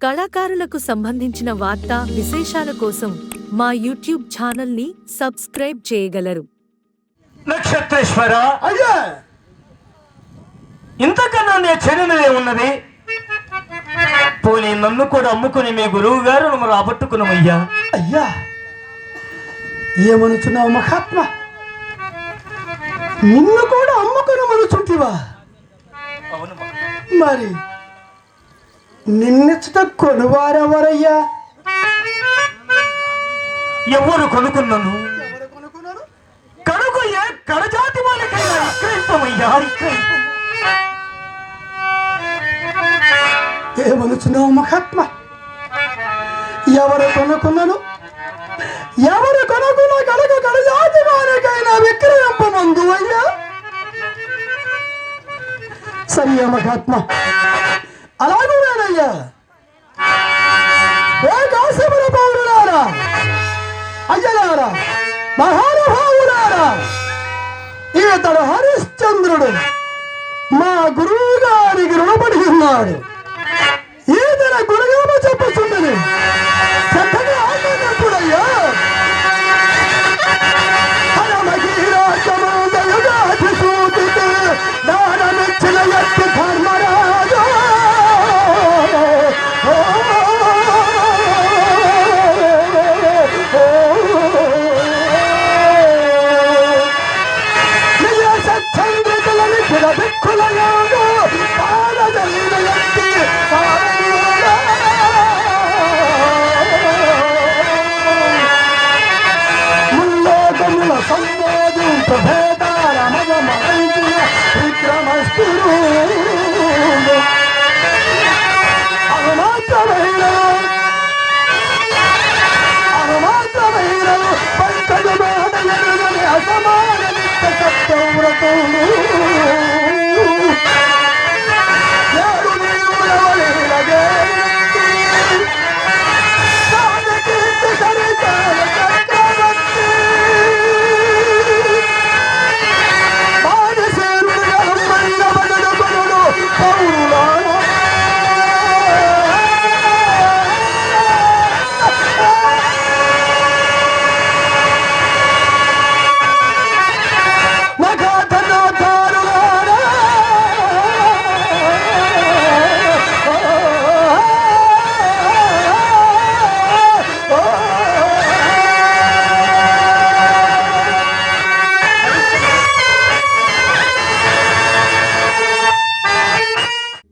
కళాకారులకు సంబంధించిన వార్తా విశేషాల కోసం మా యూట్యూబ్ ఛానల్ని సబ్స్క్రైబ్ చేయగలరు. నక్షత్రేశ్వర! అయ్యా! ఇంతకన్నా నే చెడినదే ఉన్నది పోనీ నన్ను కూడా అమ్ముకుని మీ గురువు గారు రాబట్టుకున్నామయ్యా అయ్యా! ఏమనుచున్నావు మహాత్మా? నిన్ను కూడా అమ్ముకుని మనుచుంటివా అవును. మరి నిన్నెచ్చట కొనువారెవరయ్యా? ఎవరు కొనుక్కున్నాను? కనుకయ్యా కడజాతి వాళ్ళకైనా విక్రయింపమయ్యా విక్రయింపం ఏమనుచున్నావు మహాత్మా? ఎవరు కొనుక్కున్నాను? ఎవరు కొనుక్కున్న కనుక కడజాతి వారికైనా విక్రయింపమందు అయ్యా? సరియా మహాత్మా. అలాగేనయ్యా ఏ కాశీపుర పౌరులారా? అయ్యలారా మహానుభావులారా ఇతడు హరిశ్చంద్రుడు మా గురువు గారికి రుణపడి ఉన్నాడు. ఈతన గురుగామ చెప్పుచున్నది ముల్లోకముల సంబోధించ భేదాల మగమరించిన విక్రమస్తుడు